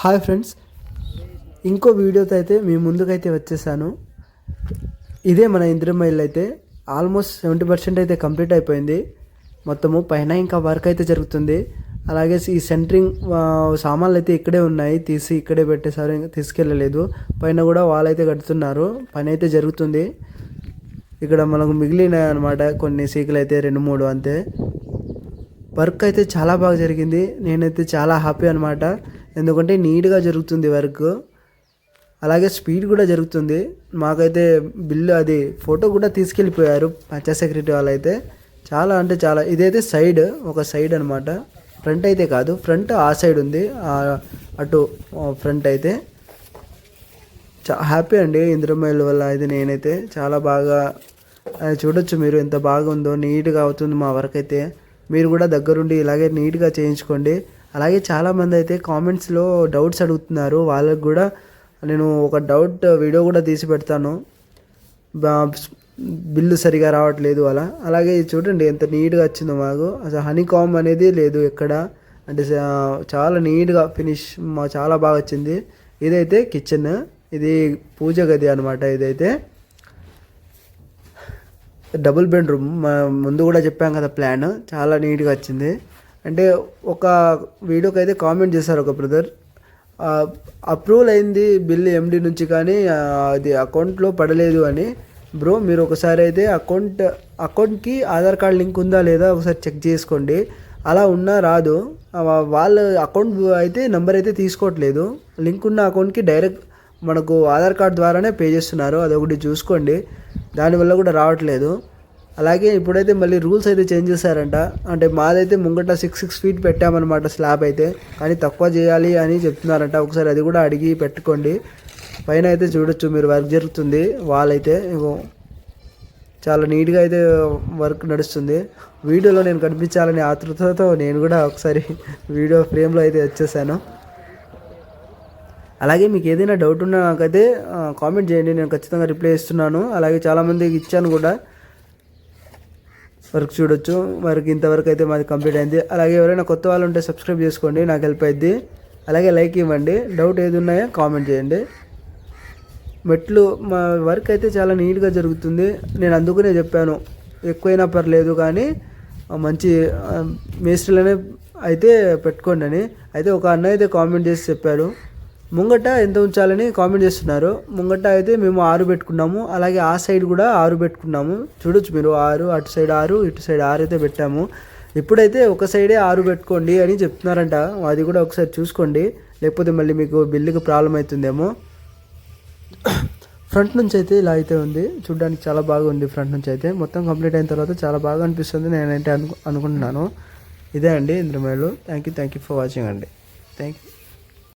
Hi friends. ఇంకో వీడియోతో అయితే మీ ముందుకైతే వచ్చేసాను. ఇదే మన ఇంద్రమైల్ అయితే ఆల్మోస్ట్ సెవెంటీ పర్సెంట్ అయితే కంప్లీట్ అయిపోయింది. మొత్తము పైన ఇంకా వర్క్ అయితే జరుగుతుంది. అలాగే ఈ సెంటరింగ్ సామాన్లు అయితే ఇక్కడే ఉన్నాయి. తీసి ఇక్కడే పెట్టేసారు ఇంకా తీసుకెళ్ళలేదు. పైన కూడా వాళ్ళు అయితే కడుతున్నారు. పని అయితే జరుగుతుంది. ఇక్కడ మనకు మిగిలినాయి అనమాట కొన్ని సీకులు అయితే రెండు మూడు అంతే. వర్క్ అయితే చాలా బాగా జరిగింది. నేనైతే చాలా హ్యాపీ అనమాట ఎందుకంటే నీట్గా జరుగుతుంది వర్క్. అలాగే స్పీడ్ కూడా జరుగుతుంది. మాకైతే బిల్లు అది ఫోటో కూడా తీసుకెళ్ళిపోయారు పంచాయత్ సెక్రటరీ వాళ్ళు అయితే చాలా అంటే చాలా ఇదైతే సైడ్ ఒక సైడ్ అనమాట ఫ్రంట్ అయితే కాదు ఫ్రంట్ ఆ సైడ్ ఉంది. అటు ఫ్రంట్ అయితే. చా హ్యాపీ అండి ఇంద్రమైల్ వల్ల అయితే నేనైతే. చాలా బాగా చూడొచ్చు మీరు ఎంత బాగుందో నీట్గా అవుతుంది మా వర్క్ అయితే. మీరు కూడా దగ్గరుండి ఇలాగే నీట్గా చేయించుకోండి. అలాగే చాలామంది అయితే కామెంట్స్లో డౌట్స్ అడుగుతున్నారు. వాళ్ళకు కూడా నేను ఒక డౌట్ వీడియో కూడా తీసి పెడతాను. బిల్లు సరిగా రావట్లేదు అలా. అలాగే ఇది చూడండి ఎంత నీట్గా వచ్చిందో మాకు. అసలు హనీ కామ్ అనేది లేదు ఎక్కడ. అంటే చాలా నీట్గా ఫినిష్ మా చాలా బాగా వచ్చింది. ఇదైతే కిచెన్ ఇది పూజ గది అనమాట ఇదైతే. డబుల్ బెడ్రూమ్ ముందు కూడా చెప్పాం కదా ప్లాన్ చాలా నీట్గా వచ్చింది. అంటే ఒక వీడియోకి అయితే కామెంట్ చేశారు ఒక బ్రదర్. అప్రూవల్ అయింది బిల్ ఎండి నుంచి కానీ అది అకౌంట్లో పడలేదు అని. బ్రో మీరు ఒకసారి అయితే అకౌంట్ అకౌంట్కి ఆధార్ కార్డ్ లింక్ ఉందా లేదా ఒకసారి చెక్ చేసుకోండి. అలా ఉన్నా రాదు. వాళ్ళ అకౌంట్ అయితే నెంబర్ అయితే తీసుకోవట్లేదు. లింక్ ఉన్న అకౌంట్కి డైరెక్ట్ మనకు ఆధార్ కార్డ్ ద్వారానే పే చేస్తున్నారు. అదొకటి చూసుకోండి. దానివల్ల కూడా రావట్లేదు. అలాగే ఇప్పుడైతే మళ్ళీ రూల్స్ అయితే చేంజ్ చేశారంట. అంటే మాదైతే ముంగట సిక్స్ సిక్స్ ఫీట్ పెట్టామన్నమాట స్లాబ్ అయితే. కానీ తక్కువ చేయాలి అని చెప్తున్నారంట. ఒకసారి అది కూడా అడిగి పెట్టుకోండి. పైన అయితే చూడొచ్చు మీరు వర్క్ జరుగుతుంది. వాల్ అయితే చాలా నీట్గా అయితే వర్క్ నడుస్తుంది. వీడియోలో నేను కనిపించాలని ఆతృతతో నేను కూడా ఒకసారి వీడియో ఫ్రేమ్లో అయితే వచ్చేసాను. అలాగే మీకు ఏదైనా డౌట్ ఉన్నా నాకైతే కామెంట్ చేయండి. నేను ఖచ్చితంగా రిప్లై ఇస్తున్నాను. అలాగే చాలామందికి ఇచ్చాను కూడా. వర్క్ చూడొచ్చు. వర్క్ ఇంతవరకు అయితే మాది కంప్లీట్ అయింది. అలాగే ఎవరైనా కొత్త వాళ్ళు ఉంటే సబ్స్క్రైబ్ చేసుకోండి. నాకు హెల్ప్ అయింది అలాగే లైక్ ఇవ్వండి. డౌట్ ఏది ఉన్నాయో కామెంట్ చేయండి. మెట్లు మా వర్క్ అయితే చాలా నీట్గా జరుగుతుంది. నేను అందుకనే చెప్పాను. ఎక్కువైనా పర్లేదు కానీ మంచి ఆ, మేస్త్రీలనే అయితే పెట్టుకోండి అని. అయితే ఒక అన్న అయితే కామెంట్ చేసి చెప్పారు. ముంగట ఎంత ఉంచాలని కామెంట్ చేస్తున్నారు. ముంగట అయితే మేము ఆరు పెట్టుకున్నాము. అలాగే ఆ సైడ్ కూడా ఆరు పెట్టుకున్నాము. చూడొచ్చు మీరు ఆరు అటు సైడ్ ఆరు ఇటు సైడ్ ఆరు అయితే పెట్టాము. ఇప్పుడైతే ఒక సైడే ఆరు పెట్టుకోండి అని చెప్తున్నారంట. అది కూడా ఒకసారి చూసుకోండి. లేకపోతే మళ్ళీ మీకు బిల్లుకి ప్రాబ్లం అవుతుందేమో. ఫ్రంట్ నుంచి అయితే ఇలా అయితే ఉంది. చూడడానికి చాలా బాగా ఉంది ఫ్రంట్ నుంచి అయితే. మొత్తం కంప్లీట్ అయిన తర్వాత చాలా బాగా అనిపిస్తుంది నేనైతే అను అనుకుంటున్నాను. ఇదే అండి Indramail. Thank you thank you for watching అండి. Thank you